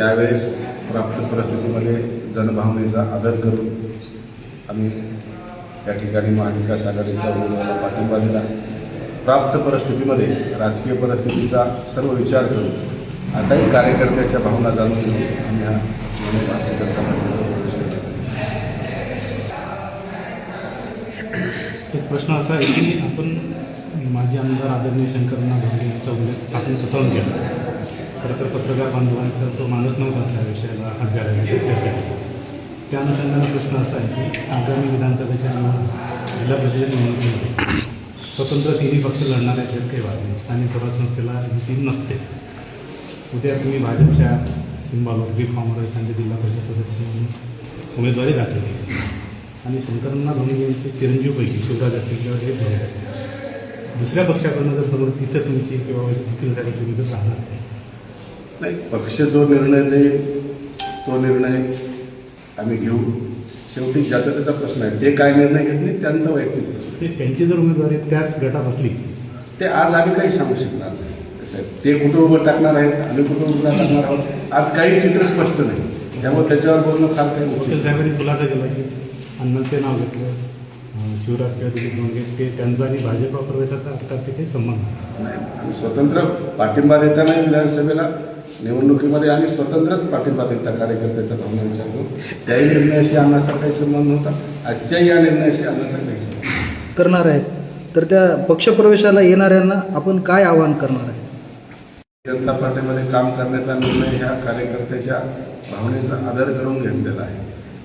त्यावेळेस प्राप्त परिस्थितीमध्ये जनभावनेचा आदर करून आम्ही या ठिकाणी महाविकास आघाडीचा उमेदवाराला पाठिंबा दिला प्राप्त परिस्थितीमध्ये राजकीय परिस्थितीचा सर्व विचार करून आताही कार्यकर्त्याच्या भावना जाणून घेऊन आम्ही हा कार्यकर्ता एक प्रश्न असा आहे की आपण माजी आमदार आदरणीय शंकरनाथ धोंडे यांचा उल्लेख आपण स्वतःहून केला. खरं तर पत्रकार बांधवांचा तो माणूस नव्हता त्या विषयाला हात घालायला चर्चा त्या अनुषंगाने प्रश्न असा आहे की आगामी विधानसभेच्या जिल्हा परिषद निवडणुकीमध्ये स्वतंत्र तिन्ही पक्ष लढणाऱ्या आहेत काही वाद नाही. स्थानिक स्वराज्य संस्थेला ही नसते. उद्या तुम्ही भाजपच्या सिंबालवर बी फॉर्मवर आणि जिल्हा परिषद सदस्य म्हणून उमेदवारी दाखल केली. आणि शंकरनाथ धोनी यांचे चिरंजीवपैकी शिवराज अट्टेकर हे दुसऱ्या पक्षाकडनं जर समोर तिथं तुमची किंवा वकीलसाठी तुम्ही जर राहणार नाही. नाही पक्ष जो निर्णय देईल तो निर्णय आम्ही घेऊ. शेवटी ज्याचा त्याचा प्रश्न आहे. ते काय निर्णय घेतले त्यांचा वैयक्तिक प्रश्न त्यांची जर उमेदवारी त्याच गटात असली. ते आज आम्ही काही सांगू शकणार नाही. आहे, ते कुठं उभं टाकणार आहेत आम्ही कुठं उभं टाकणार आहोत आज काही चित्र स्पष्ट नाही. त्यामुळे त्याच्यावर बोलणं फार काही वकील साहेबांनी खुलासा केला की अण्णांचे नाव घेतलं शिवराज किंवा दिलीप धोंडे ते त्यांचा आणि भाजपा प्रवेशाचा असतात ते काही संबंध नाही. आम्ही स्वतंत्र पाठिंबा देतानाही विधानसभेला. निवडणुकीमध्ये आम्ही स्वतंत्रच पाठिंबा देता कार्यकर्त्याचा भावना विचार करू त्याही निर्णयाशी आणण्याचा काही संबंध नव्हता. आजच्याही या निर्णयाशी आणण्याचा काही संबंध. करणार आहेत. तर त्या पक्षप्रवेशाला येणाऱ्यांना आपण काय आवाहन करणार आहे? जनता पार्टीमध्ये काम करण्याचा निर्णय ह्या कार्यकर्त्याच्या भावनेचा आदर करून घेतलेला आहे.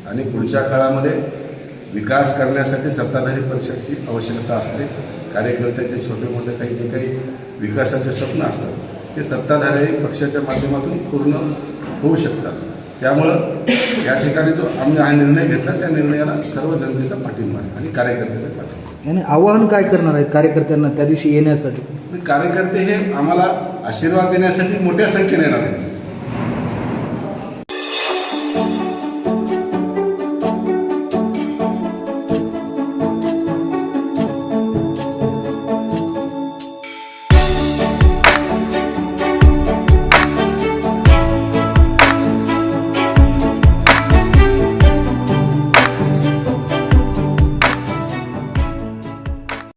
आणि पुढच्या काळामध्ये विकास करण्यासाठी सत्ताधारी पक्षाची आवश्यकता असते. कार्यकर्त्याचे छोटे मोठे काही जे काही विकासाचे स्वप्न असतात ते सत्ताधारी पक्षाच्या माध्यमातून पूर्ण होऊ शकतात. त्यामुळं या ठिकाणी जो आम्ही हा निर्णय घेतला त्या निर्णयाला सर्व जनतेचा पाठिंबा आहे आणि कार्यकर्त्याचा पाठिंबा आणि आवाहन काय करणार आहेत कार्यकर्त्यांना त्या दिवशी येण्यासाठी. कार्यकर्ते हे आम्हाला आशीर्वाद देण्यासाठी मोठ्या संख्येने येणार आहेत.